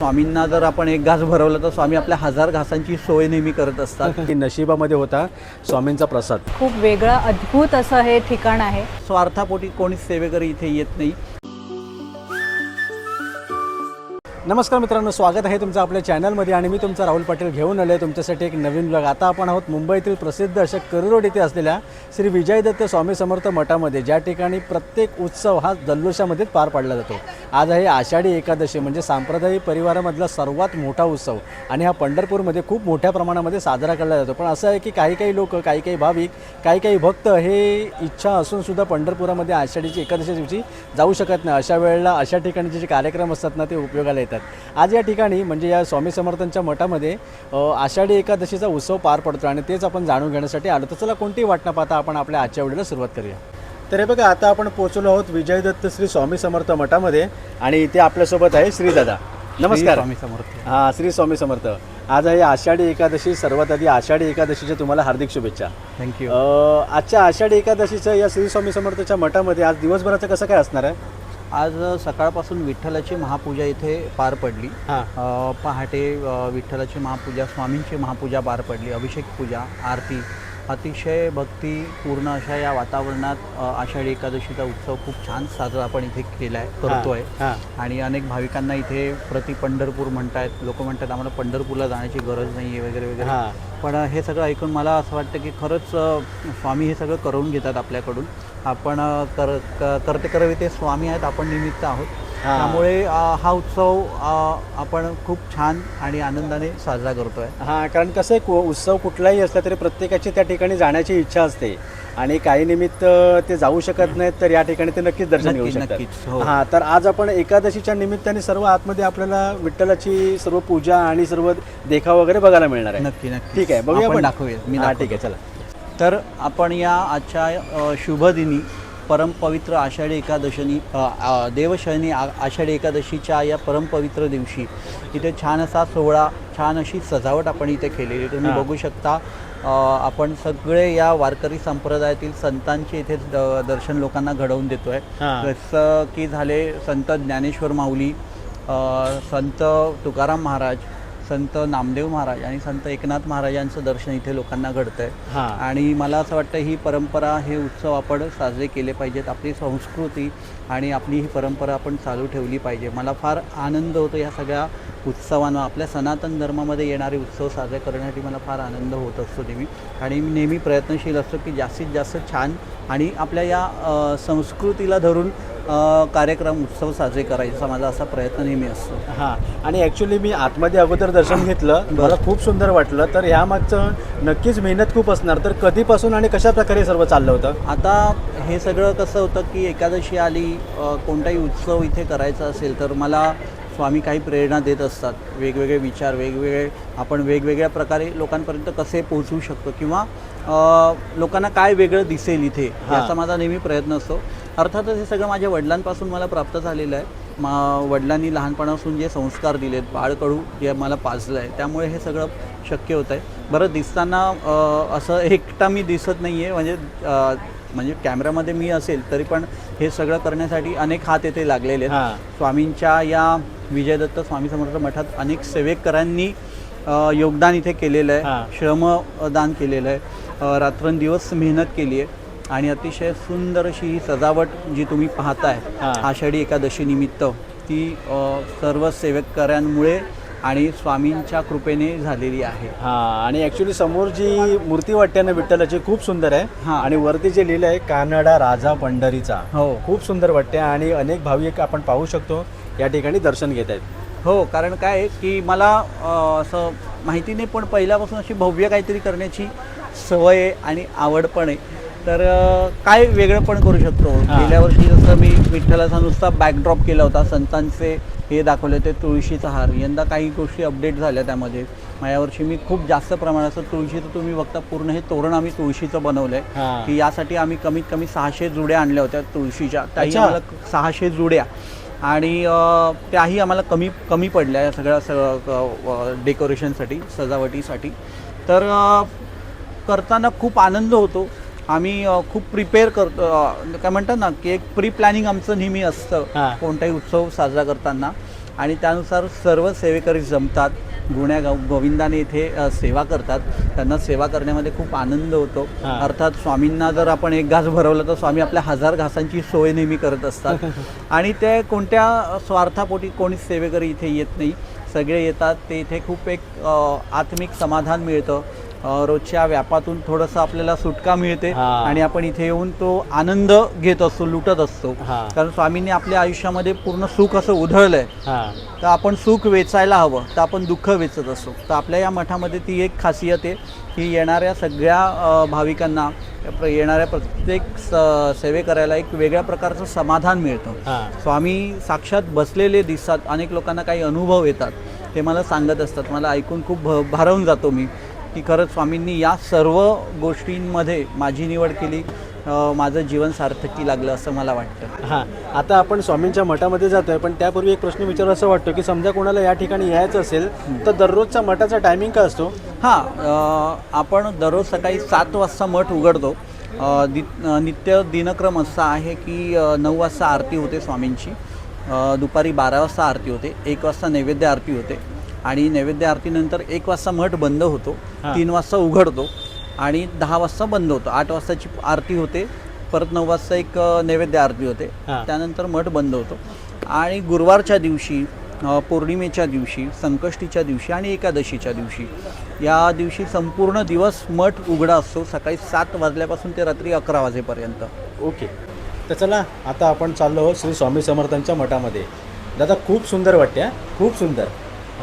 स्वामींना जर आपण एक घास भरवलं तर स्वामी आपल्या हजार घासांची सोय नेहमी करत असतात. की नशिबामध्ये होता स्वामींचा प्रसाद. खूप वेगळं अद्भुत असं हे ठिकाण आहे. स्वार्थापोटी कोणीच सेवेकरी इथे येत नाही. नमस्कार मित्रांनो स्वागत आहे तुमचं आपल्या चॅनलमध्ये आणि मी तुमचा राहुल पाटील घेऊन आलो आहे तुमच्यासाठी एक नवीन ब्लॉग आता आपण आहोत मुंबईतील प्रसिद्ध अशा करोड येथे असलेल्या श्री विजयदत्त स्वामी समर्थ मठामध्ये ज्या ठिकाणी प्रत्येक उत्सव हा जल्लोषामध्येच पार पाडला जातो. आज आहे आषाढी एकादशी म्हणजे सांप्रदायिक परिवारामधला सर्वात मोठा उत्सव आणि हा पंढरपूरमध्ये खूप मोठ्या प्रमाणामध्ये साजरा केला जातो. पण असं आहे की काही काही लोक काही काही भाविक काही काही भक्त हे इच्छा असूनसुद्धा पंढरपुरामध्ये आषाढीची एकादशी दिवशी जाऊ शकत नाही. अशा वेळेला अशा ठिकाणी जे कार्यक्रम असतात ना ते उपयोगाला येतात. आज या ठिकाणी म्हणजे या स्वामी समर्थांच्या मठामध्ये आषाढी एकादशीचा उत्सव पार पडतो आणि तेच आपण जाणून घेण्यासाठी आलो तर चला कोणतीही वाट न पाहता आपण आपल्या आजच्या व्हिडिओला सुरुवात करूया. तर हे बघा आता आपण पोहोचलो आहोत विजय दत्त श्री स्वामी समर्थ मठामध्ये आणि इथे आपल्यासोबत आहे श्रीदादा नमस्कार. स्वामी समर्थ. हां श्री स्वामी समर्थ. आज आहे आषाढी एकादशी सर्वात आधी आषाढी एकादशीच्या तुम्हाला हार्दिक शुभेच्छा. थँक्यू आजच्या आषाढी एकादशीचं या श्री स्वामी समर्थच्या मठामध्ये आज दिवसभराचं कसं काय असणार आहे? आज सकाळपासून विठ्ठलाची महापूजा इथे पार पडली. पहाटे विठ्ठलाची महापूजा स्वामींची महापूजा पार पडली अभिषेक पूजा आरती. अतिशय भक्तीपूर्ण अशा या वातावरणात आषाढी एकादशीचा उत्सव खूप छान साजरा आपण इथे केला आहे करतोय. आणि अनेक भाविकांना इथे प्रति पंढरपूर म्हणतायत लोक म्हणतात आम्हाला पंढरपूरला जाण्याची गरज नाही आहे वगैरे. वगैरे पण हे सगळं ऐकून मला असं वाटतं की खरंच स्वामी हे सगळं करून घेतात आपल्याकडून. आपण कर करते करवे ते स्वामी आहेत आपण निमित्त आहोत. त्यामुळे हा उत्सव आपण खूप छान आणि आनंदाने साजरा करतोय. हां कारण कसं आहे उत्सव कुठलाही असला तरी प्रत्येकाची त्या ठिकाणी जाण्याची इच्छा असते. आणि काही निमित्त ते जाऊ शकत नाहीत तर या ठिकाणी ते नक्कीच दर्शन घेऊ शकतात. नक्कीच, हो. हां तर आज आपण एकादशीच्या निमित्ताने सर्व आतमध्ये आपल्याला विठ्ठलाची सर्व पूजा आणि सर्व देखाव वगैरे बघायला मिळणार आहे. नक्की नक्की ठीक आहे बघूया आपण दाखवूया. मी हां. ठीक आहे चला. तर आपण या आजच्या शुभदिनी परमपवित्र आषाढी एकादशीनी देवशयनी आ आषाढी एकादशीच्या या परमपवित्र दिवशी इथे छान असा सोहळा छान अशी सजावट आपण इथे केलेली आहे. तुम्ही. बघू शकता आपण सगळे या वारकरी संप्रदायातील संतांचे इथे द- दर्शन लोकांना घडवून देतोय हां. जसं की झाले संत ज्ञानेश्वर माऊली संत तुकाराम महाराज संत नामदेव महाराज आणि संत एकनाथ महाराजांचं दर्शन इथे लोकांना घडतंय. आणि मला असं वाटतं ही परंपरा हे उत्सव आपण साजरे केले पाहिजेत. आपली संस्कृती आणि आपली ही परंपरा आपण चालू ठेवली पाहिजे. मला फार आनंद होतो या सगळ्या उत्सवांना आपल्या सनातन धर्मामध्ये येणारे उत्सव साजरे करण्यासाठी मला फार आनंद होत असतो नेहमी. आणि मी नेहमी प्रयत्नशील असतो की जास्तीत जास्त छान आणि आपल्या या संस्कृतीला धरून कार्यक्रम उत्सव साजरे करायचा माझा असा प्रयत्न नेहमी असतो. हां. आणि ॲक्च्युली मी आतमध्ये अगोदर दर्शन घेतलं. मला खूप सुंदर वाटलं. तर ह्यामागचं नक्कीच मेहनत खूप असणार. तर कधीपासून आणि कशा प्रकारे सर्व चाललं होतं? आता हे सगळं कसं होतं की एकादशी आली कोणताही उत्सव इथे करायचा असेल तर मला स्वामी काही प्रेरणा देत असतात. वेगवेगळे विचार वेगवेगळे आपण वेगवेगळ्या प्रकारे लोकांपर्यंत कसे पोहोचू शकतो किंवा लोकांना काय वेगळं दिसेल इथे. याचा माझा नेहमी प्रयत्न असतो. अर्थातच हे सगळं माझ्या वडिलांपासून मला प्राप्त झालेलं आहे. मा वडिलांनी लहानपणापासून जे संस्कार दिलेत बाळकडू जे मला पाजलं आहे त्यामुळे हे सगळं शक्य होतं आहे बरं दिसताना असं एकटा मी दिसत नाही आहे म्हणजे म्हणजे कॅमेऱ्यामध्ये मी असेल तरी पण हे सगळं करण्यासाठी अनेक हात येथे लागलेले आहेत. स्वामींच्या या विजयदत्त स्वामी समर्थ मठात अनेक सेवेकरांनी योगदान इथे केलेलं. आहे. श्रमदान केलेलं आहे. रात्रंदिवस मेहनत केली आहे. आणि अतिशय सुंदर अशी ही सजावट जी तुम्ही पाहताय. आषाढी एकादशी निमित्त ती सर्व सेवेकऱ्यांमुळे आणि स्वामींच्या कृपेने झालेली आहे. हां आणि ॲक्च्युली समोर जी मूर्ती वाटते ना विठ्ठलाची खूप सुंदर आहे. हां. आणि वरती जे लिहिलं आहे कानडा राजा पंढरीचा. हो. खूप सुंदर वाटते आणि अनेक भाविक आपण पाहू शकतो. या ठिकाणी दर्शन घेत आहेत. हो कारण काय आहे की मला असं माहिती नाही पण पहिल्यापासून अशी भव्य काहीतरी करण्याची सवय आहे आणि आवड पण आहे. तर काय वेगळं पण करू शकतो. गेल्या वर्षी जसं मी विठ्ठलाचा नुसता बॅकड्रॉप केला होता संतांचे हे दाखवले होते तुळशीचा हार. यंदा काही गोष्टी अपडेट झाल्या त्यामध्ये. यावर्षी मी खूप जास्त प्रमाणात तुळशीचं तुम्ही बघता पूर्ण हे तोरण आम्ही तुळशीचं बनवलं आहे. की यासाठी आम्ही कमीत कमी सहाशे जुड्या आणल्या होत्या तुळशीच्या. त्याही. आम्हाला सहाशे जुड्या. आणि त्याही आम्हाला कमी कमी पडल्या या सगळ्या सगळं डेकोरेशनसाठी सजावटीसाठी. तर करताना खूप आनंद होतो. आम्ही खूप प्रिपेअर करतो काय म्हणतात ना की एक प्री प्लॅनिंग आमचं नेहमी असतं. कोणताही उत्सव साजरा करताना. आणि त्यानुसार सर्व सेवेकरी जमतात. गुण्या गोविंदाने इथे सेवा करतात. त्यांना सेवा करण्यामध्ये खूप आनंद होतो. अर्थात स्वामींना जर आपण एक घास भरवलं तर स्वामी आपल्या हजार घासांची सोय नेहमी करत असतात. आणि ते कोणत्या स्वार्थापोटी कोणीच सेवेकरी इथे येत नाही. सगळे येतात. ते इथे खूप एक आत्मिक समाधान मिळतं. रोजच्या व्यापातून थोडंसं आपल्याला सुटका मिळते. आणि आपण इथे येऊन तो आनंद घेत असतो लुटत असतो. कारण स्वामींनी आपल्या आयुष्यामध्ये पूर्ण सुख असं उधळलं आहे हां. तर आपण सुख वेचायला हवं तर आपण दुःख वेचत असतो. तर आपल्या या मठामध्ये ती एक खासियत आहे की येणाऱ्या सगळ्या भाविकांना येणाऱ्या प्रत्येक सेवे करायला एक वेगळ्या प्रकारचं समाधान मिळतं. स्वामी साक्षात बसलेले दिसतात अनेक लोकांना काही अनुभव येतात. ते मला सांगत असतात मला ऐकून खूप भ भारावून जातो मी. की खरंच स्वामींनी या सर्व गोष्टींमध्ये माझी निवड केली. माझं जीवन सार्थकी लागलं असं मला वाटतं. हां आता आपण स्वामींच्या मठामध्ये जातोय पण त्यापूर्वी एक प्रश्न विचारू असं वाटतो की समजा कोणाला या ठिकाणी यायचं असेल तर दररोजचा मठाचा टायमिंग काय असतो? हां आपण दररोज सकाळी सात वाजता मठ उघडतो. दि नित्य दिनक्रम असा आहे की नऊ वाजता आरती होते स्वामींची. दुपारी बारा वाजता आरती होते एक वाजता नैवेद्य आरती होते. आणि नैवेद्य आरतीनंतर एक वाजता मठ बंद होतो. तीन वाजता उघडतो आणि दहा वाजता बंद होतो. आठ वाजताची आरती होते परत नऊ वाजता एक नैवेद्य आरती होते. त्यानंतर मठ बंद होतो. आणि गुरुवारच्या दिवशी पौर्णिमेच्या दिवशी संकष्टीच्या दिवशी आणि एकादशीच्या दिवशी या दिवशी संपूर्ण दिवस मठ उघडा असतो. सकाळी सात वाजल्यापासून ते रात्री अकरा वाजेपर्यंत. ओके. तर चला आता आपण चाललो श्री स्वामी समर्थांच्या मठामध्ये. दादा खूप सुंदर वाटते खूप सुंदर.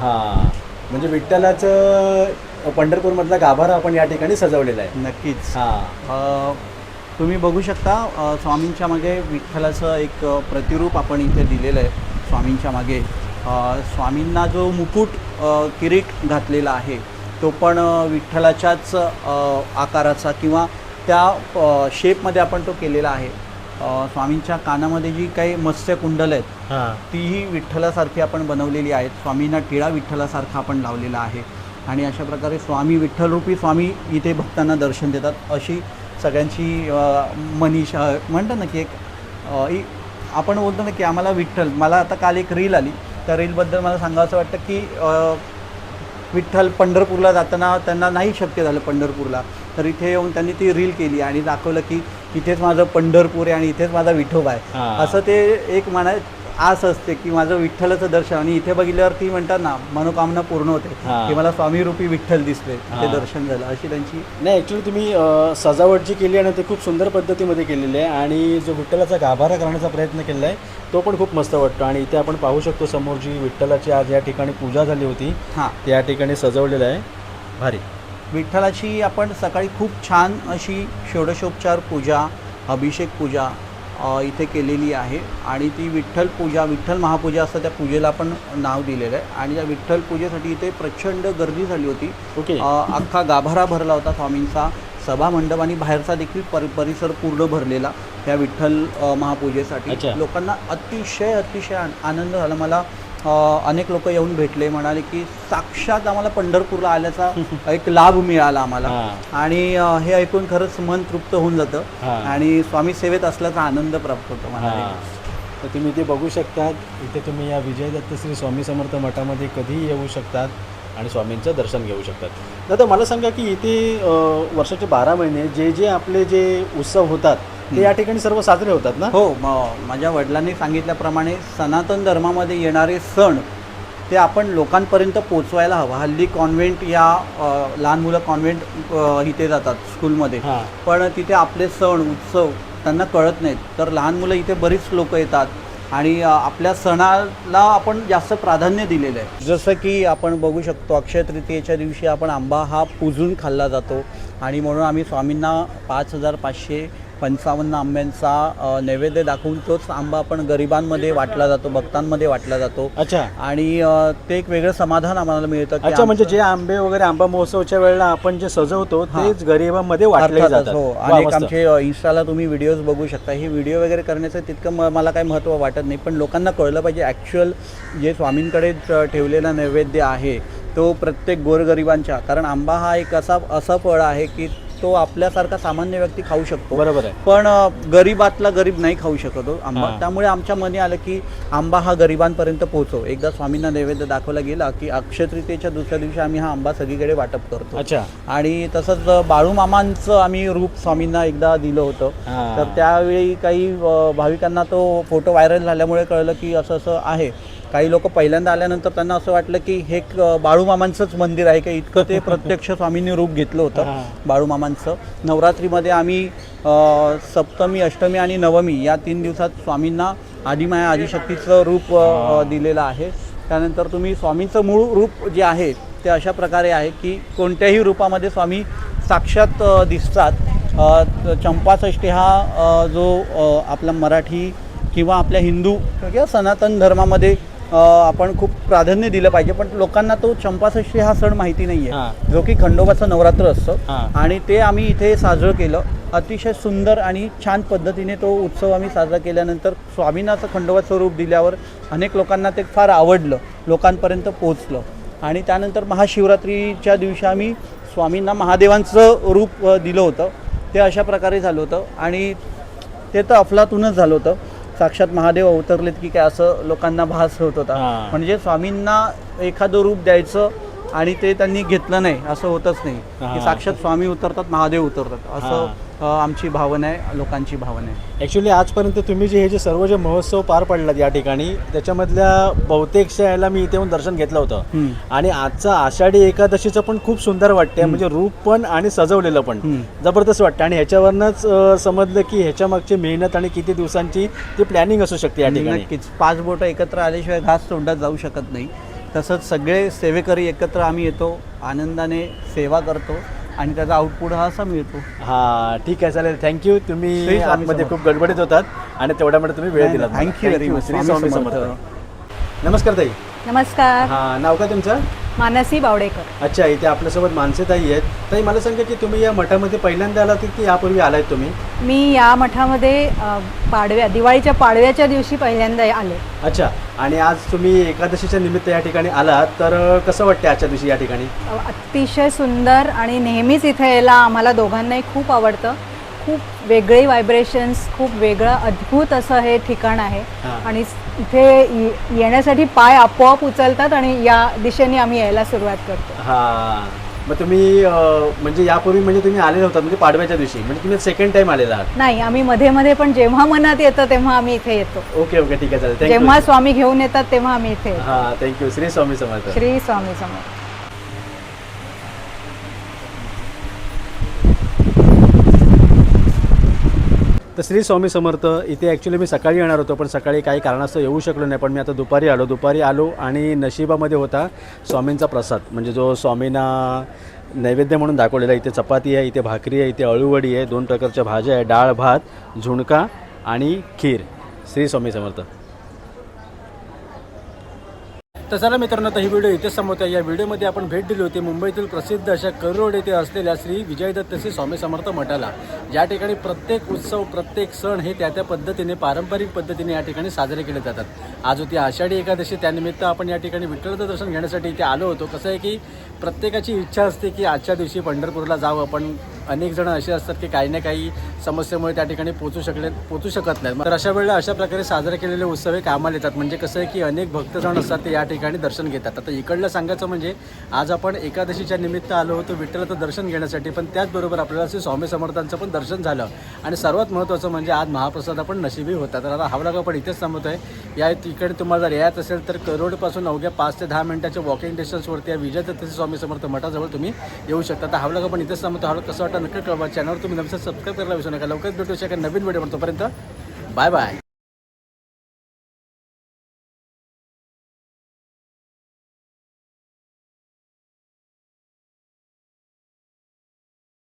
हां. म्हणजे विठ्ठलाचं पंढरपूरमधला गाभारा आपण या ठिकाणी सजवलेला आहे. नक्कीच. हां. अ, तुम्ही बघू शकता अ, स्वामींच्या मागे विठ्ठलाचं एक अ, प्रतिरूप आपण इथे दिलेलं आहे स्वामींच्या मागे. अ, स्वामींना जो मुकुट अ, किरीट घातलेला आहे तो पण अ, विठ्ठलाच्याच अ, आकाराचा किंवा त्या अ, शेपमध्ये आपण तो केलेला आहे. स्वामींच्या कानामध्ये जी काही मत्स्य कुंडल आहेत हां. तीही विठ्ठलासारखी आपण बनवलेली आहेत. स्वामींना टिळा विठ्ठलासारखा आपण लावलेला आहे. आणि अशा प्रकारे स्वामी विठ्ठलरूपी स्वामी इथे भक्तांना दर्शन देतात. अशी सगळ्यांची मनीषा म्हणतात ना की एक आपण बोलतो ना की आम्हाला विठ्ठल. मला आता काल एक रील आली. त्या रीलबद्दल मला सांगावं वाटतं की विठ्ठल पंढरपूरला जाताना त्यांना नाही शक्य झालं पंढरपूरला. तर इथे येऊन त्यांनी ती रील केली आणि दाखवलं की इथेच माझं पंढरपूर आहे आणि इथेच माझा विठोबा आहे. असं ते एक म्हणा आस असते की माझं विठ्ठलाचं दर्शन. आणि इथे बघितल्यावर ती म्हणतात ना मनोकामना पूर्ण होते. की मला स्वामी रूपी विठ्ठल दिसले. ते. दर्शन झालं. अशी त्यांची नाही ॲक्च्युली तुम्ही सजावट जी केली आहे ना ते खूप सुंदर पद्धतीमध्ये केलेली आहे. आणि जो विठ्ठलाचा गाभारा करण्याचा प्रयत्न केलेला आहे तो पण खूप मस्त वाटतो. आणि इथे आपण पाहू शकतो समोर जी विठ्ठलाची आज या ठिकाणी पूजा झाली होती. हां. ते या ठिकाणी सजवलेलं आहे. भारी. विठ्ठलाची आपण सकाळी खूप छान अशी षोडशोपचार पूजा अभिषेक पूजा इथे केलेली आहे. आणि ती विठ्ठल पूजा विठ्ठल महापूजा असं त्या पूजेला आपण नाव दिलेलं आहे. आणि त्या विठ्ठल पूजेसाठी इथे प्रचंड गर्दी झाली होती. ओके. अ, अख्खा गाभारा भरला होता स्वामींचा. सभा मंडप आणि बाहेरचा देखील परि परिसर पूर्ण भरलेला त्या विठ्ठल महापूजेसाठी. लोकांना अतिशय अतिशय आन- आनंद झाला. मला अनेक लोक येऊन भेटले म्हणाले की साक्षात आम्हाला पंढरपूरला आल्याचा एक लाभ मिळाला आम्हाला. आणि हे ऐकून खरंच मन तृप्त होऊन जातं. आणि स्वामी सेवेत असल्याचा आनंद प्राप्त होतो मला तर तुम्ही इथे बघू शकतात इथे तुम्ही या विजय दत्त श्री स्वामी समर्थ मठामध्ये कधीही येऊ शकतात आणि स्वामींचं दर्शन घेऊ शकतात. दादा मला सांगा की इथे वर्षाचे बारा महिने जे जे आपले जे उत्सव होतात ते या ठिकाणी सर्व साजरे होतात ना? हो माझ्या वडिलांनी सांगितल्याप्रमाणे सनातन धर्मामध्ये येणारे सण ते आपण लोकांपर्यंत पोचवायला हवं. हल्ली कॉन्व्हेंट या लहान मुलं कॉन्व्हेंट इथे जातात स्कूलमध्ये. पण तिथे आपले सण उत्सव त्यांना कळत नाहीत. तर लहान मुलं इथे बरीच लोक येतात आणि आपल्या सणाला आपण जास्त प्राधान्य दिलेलं आहे. जसं की आपण बघू शकतो अक्षय तृतीयेच्या दिवशी आपण आंबा हा पुजून खाल्ला जातो आणि म्हणून आम्ही स्वामींना पाच हजार पाचशे पंचावन्न आंब्यांचा नैवेद्य दाखवून तोच आंबा आपण गरिबांमध्ये वाटला जातो भक्तांमध्ये वाटला जातो. अच्छा. आणि ते एक वेगळं समाधान आम्हाला मिळतं अच्छा म्हणजे जे आंबे वगैरे आंबा महोत्सवच्या वेळेला आपण जे सजवतो. तेच गरिबांमध्ये वाटले जातात. हो. मस्त. आमचे इन्स्टाला तुम्ही व्हिडिओज बघू शकता. हे व्हिडिओ वगैरे करण्याचं तितकं मला काही महत्त्व वाटत नाही पण लोकांना कळलं पाहिजे ॲक्च्युअल जे स्वामींकडे ठेवलेला नैवेद्य आहे तो प्रत्येक गोरगरिबांच्या कारण आंबा हा एक असा असा फळ आहे की तो आपल्यासारखा सामान्य व्यक्ती खाऊ शकतो. बरोबर आहे. पण गरीबातला गरीब नाही खाऊ शकत हो. आंबा. त्यामुळे आमच्या मनी आलं की आंबा हा गरिबांपर्यंत पोहोचव एकदा स्वामींना नैवेद्य दाखवला गेला की अक्षय तृतीयेच्या दुसऱ्या दिवशी आम्ही हा आंबा सगळीकडे वाटप करतो. अच्छा. आणि तसंच बाळूमामांचं आम्ही रूप स्वामींना एकदा दिलं होतं. तर त्यावेळी काही भाविकांना तो फोटो व्हायरल झाल्यामुळे कळलं की असं असं आहे. काही लोक पहिल्यांदा आल्यानंतर त्यांना असं वाटलं की हे बाळूमामांचंच मंदिर आहे का? इतकं ते प्रत्यक्ष स्वामींनी रूप घेतलं होतं. बाळूमामांचं. नवरात्रीमध्ये आम्ही सप्तमी अष्टमी आणि नवमी या तीन दिवसात स्वामींना आदिमाया आदिशक्तीचं रूप दिलेलं आहे. त्यानंतर तुम्ही स्वामींचं मूळ रूप जे आहे ते अशा प्रकारे आहे की कोणत्याही रूपामध्ये स्वामी साक्षात दिसतात. चंपाषष्ठी हा जो आपला मराठी किंवा आपल्या हिंदू किंवा सनातन धर्मामध्ये आपण खूप प्राधान्य दिलं पाहिजे पण लोकांना तो चंपाषष्ठी हा सण माहिती नाही. आहे जो की खंडोबाचं नवरात्र असतं. आणि ते आम्ही इथे साजरं केलं. अतिशय सुंदर आणि छान पद्धतीने तो उत्सव आम्ही साजरा केल्यानंतर स्वामींना असं खंडोबाचं रूप दिल्यावर अनेक लोकांना ते फार आवडलं लोकांपर्यंत पोचलं आणि त्यानंतर महाशिवरात्रीच्या दिवशी आम्ही स्वामींना महादेवांचं रूप दिलं होतं. ते अशा प्रकारे झालं होतं. आणि ते तर अफलातूनच झालं होतं. साक्षात महादेव अवतरलेत की काय असं लोकांना भास होत होता. म्हणजे स्वामींना एखादं रूप द्यायचं आणि ते त्यांनी घेतलं नाही असं होतच नाही. की साक्षात स्वामी उतरतात महादेव उतरतात असं आमची भावना आहे लोकांची भावना आहे. ॲक्च्युली आजपर्यंत तुम्ही जे हे जे सर्व जे महोत्सव पार पडलात या ठिकाणी त्याच्यामधल्या बहुतेकशा याला मी इथे येऊन दर्शन घेतलं होतं. आणि आजचा आषाढी एकादशीचं पण खूप सुंदर वाटते म्हणजे रूप पण आणि सजवलेलं पण. जबरदस्त वाटतं आणि ह्याच्यावरनंच समजलं की ह्याच्या मागची मेहनत आणि किती दिवसांची ती प्लॅनिंग असू शकते या ठिकाणी. नक्कीच. पाच बोटं एकत्र आल्याशिवाय घास तोंडात जाऊ शकत नाही. तसंच सगळे सेवेकरी एकत्र आम्ही येतो आनंदाने सेवा करतो. आणि त्याचा आउटपुट हा असा मिळतो. हा ठीक आहे चालेल. थँक्यू तुम्ही आतमध्ये. खूप गडबडीत होतात आणि तेवढ्यामध्ये तुम्ही वेळ स्वामी स्वामी समर्थ. समर्थ. नमस्कार ताई. नमस्कार. हा नाव काय तुमचं? मानसी बावडेकर. अच्छा इथे आपल्यासोबत माणसे ताई आहेत. ताई मला सांगा की तुम्ही या मठामध्ये पहिल्यांदा आलात की यापूर्वी आलात तुम्ही? मी या मठामध्ये अ, पाडव्या दिवाळीच्या पाडव्याच्या दिवशी पहिल्यांदा आले. अच्छा आणि आज तुम्ही एकादशीच्या निमित्त या ठिकाणी आलात तर अ, कसं वाटते आजच्या दिवशी या ठिकाणी? अतिशय सुंदर आणि नेहमीच इथे यायला आम्हाला दोघांनाही खूप आवडतं. खूप वेगळे व्हायब्रेशन्स खूप वेगळं अद्भुत असं हे ठिकाण आहे. आणि इथे येण्यासाठी पाय आपोआप उचलतात आणि या दिशेने आम्ही यायला सुरुवात करतो. हा. मग तुम्ही म्हणजे यापूर्वी म्हणजे तुम्ही आलेले होतात म्हणजे पाडव्याच्या दिवशी. म्हणजे तुम्ही सेकंड टाइम आलेला आहात. नाही आम्ही मध्ये मध्ये पण जेव्हा मनात येतं तेव्हा आम्ही इथे येतो. ओके ओके ठीक आहे चालेल. जेव्हा स्वामी घेऊन येतात तेव्हा आम्ही इथे हा थँक्यू श्री स्वामी समर्थ. श्री स्वामी समर्थ. तर श्री स्वामी समर्थ इथे ॲक्च्युली मी सकाळी येणार होतो पण सकाळी काही कारणास्तव येऊ शकलो नाही. पण मी आता दुपारी आलो दुपारी आलो आणि नशिबामध्ये होता स्वामींचा प्रसाद. म्हणजे जो स्वामींना नैवेद्य म्हणून दाखवलेला इथे चपाती आहे इथे भाकरी आहे इथे अळूवडी आहे दोन प्रकारच्या भाज्या आहे डाळ भात झुणका आणि खीर. श्री स्वामी समर्थ. तर चला मित्रांनो आता ही व्हिडिओ इथे समोर आहे या व्हिडिओमध्ये आपण भेट दिली होती मुंबईतील प्रसिद्ध अशा करोड येथे असलेल्या श्री विजयदत्त श्री स्वामी समर्थ मठाला. ज्या ठिकाणी प्रत्येक उत्सव प्रत्येक सण हे त्या त्या पद्धतीने पारंपरिक पद्धतीने या ठिकाणी साजरे केले जातात. आज होती आषाढी एकादशी त्यानिमित्त आपण या ठिकाणी विठ्ठलाचं दर्शन घेण्यासाठी इथे आलो होतो. कसं आहे की प्रत्येकाची इच्छा असते की आजच्या दिवशी पंढरपूरला जावं पण अनेक जण असे असतात की काही ना काही समस्येमुळे त्या ठिकाणी पोचू शकले पोचू शकत नाहीत. तर अशा वेळेला अशा प्रकारे साजरे केलेले उत्सव हे कामाला येतात. म्हणजे कसं आहे की अनेक भक्तजण असतात ते या ठिकाणी दर्शन घेतात. आता इकडलं सांगायचं म्हणजे आज आपण एकादशीच्या निमित्त आलो होतो विठ्ठलाचं दर्शन घेण्यासाठी पण त्याचबरोबर आपल्याला श्री स्वामी समर्थांचं पण दर्शन झालं. आणि सर्वात महत्त्वाचं म्हणजे आज महाप्रसाद आपण नशिबी होता. तर आता हा पण आपण इथेच थांबतो आहे या इकडे तुम्हाला जर यायचं असेल तर करोडपासून अवघ्या पाच ते दहा मिनिटाच्या वॉकिंग डिस्टन्सवरती या विजय स्वामी समर्थ मठाजवळ तुम्ही येऊ शकता. तर हा पण आपण इथेच थांबतो. हा कसं वाटतं नक्की कळवा. चॅनलवर तुम्ही नमस्कार सबस्क्राईब करायला विसरू नका. लवकरच भेटू शका नवीन व्हिडिओ तोपर्यंत बाय बाय